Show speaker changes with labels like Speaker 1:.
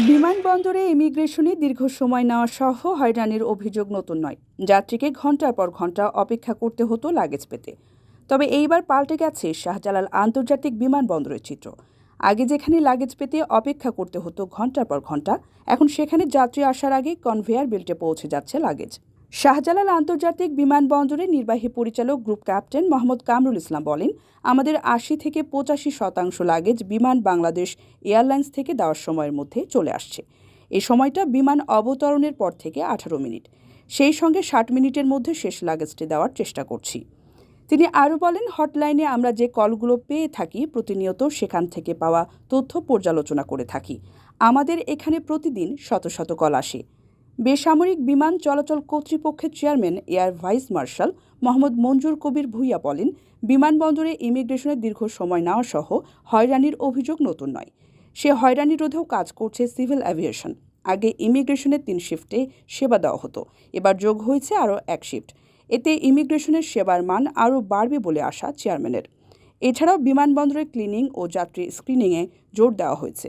Speaker 1: বিমানবন্দরে ইমিগ্রেশনে দীর্ঘ সময় নেওয়া সহ হয়রানির অভিযোগ নতুন নয়। যাত্রীকে ঘণ্টার পর ঘণ্টা অপেক্ষা করতে হতো লাগেজ পেতে। তবে এইবার পাল্টে গেছে শাহজালাল আন্তর্জাতিক বিমানবন্দরের চিত্র। আগে যেখানে লাগেজ পেতে অপেক্ষা করতে হতো ঘণ্টার পর ঘণ্টা এখন সেখানে যাত্রী আসার আগে কনভেয়ার বেল্টে পৌঁছে যাচ্ছে লাগেজ। শাহজালাল আন্তর্জাতিক বিমানবন্দরের নির্বাহী পরিচালক গ্রুপ ক্যাপ্টেন মোহাম্মদ কামরুল ইসলাম বলেন, আমাদের আশি থেকে পঁচাশি শতাংশ লাগেজ বিমান বাংলাদেশ এয়ারলাইন্স থেকে দেওয়ার সময়ের মধ্যে চলে আসছে। এ সময়টা বিমান অবতরণের পর থেকে আঠারো মিনিট। সেই সঙ্গে ষাট মিনিটের মধ্যে শেষ লাগেজটি দেওয়ার চেষ্টা করছি। তিনি আরও বলেন, হটলাইনে আমরা যে কলগুলো পেয়ে থাকি, প্রতিনিয়ত সেখান থেকে পাওয়া তথ্য পর্যালোচনা করে থাকি। আমাদের এখানে প্রতিদিন শত শত কল আসে। বেসামরিক বিমান চলাচল কর্তৃপক্ষের chairman, air vice marshal Mohammad Manzur Kabir Bhuiyan বলেন, বিমানবন্দরে ইমিগ্রেশনের দীর্ঘ সময় নেওয়া সহ হয়রানির অভিযোগ নতুন নয়। সে হয়রানি রোধেও কাজ করছে সিভিল অ্যাভিয়েশন আগে ইমিগ্রেশনের তিন শিফটে সেবা দেওয়া হতো, এবার যোগ হয়েছে আরও এক শিফট। এতে ইমিগ্রেশনের সেবার মান আরও বাড়বে বলে আশা চেয়ারম্যানের। এছাড়াও বিমানবন্দরের ক্লিনিং ও যাত্রী স্ক্রিনিংয়ে জোর দেওয়া হয়েছে।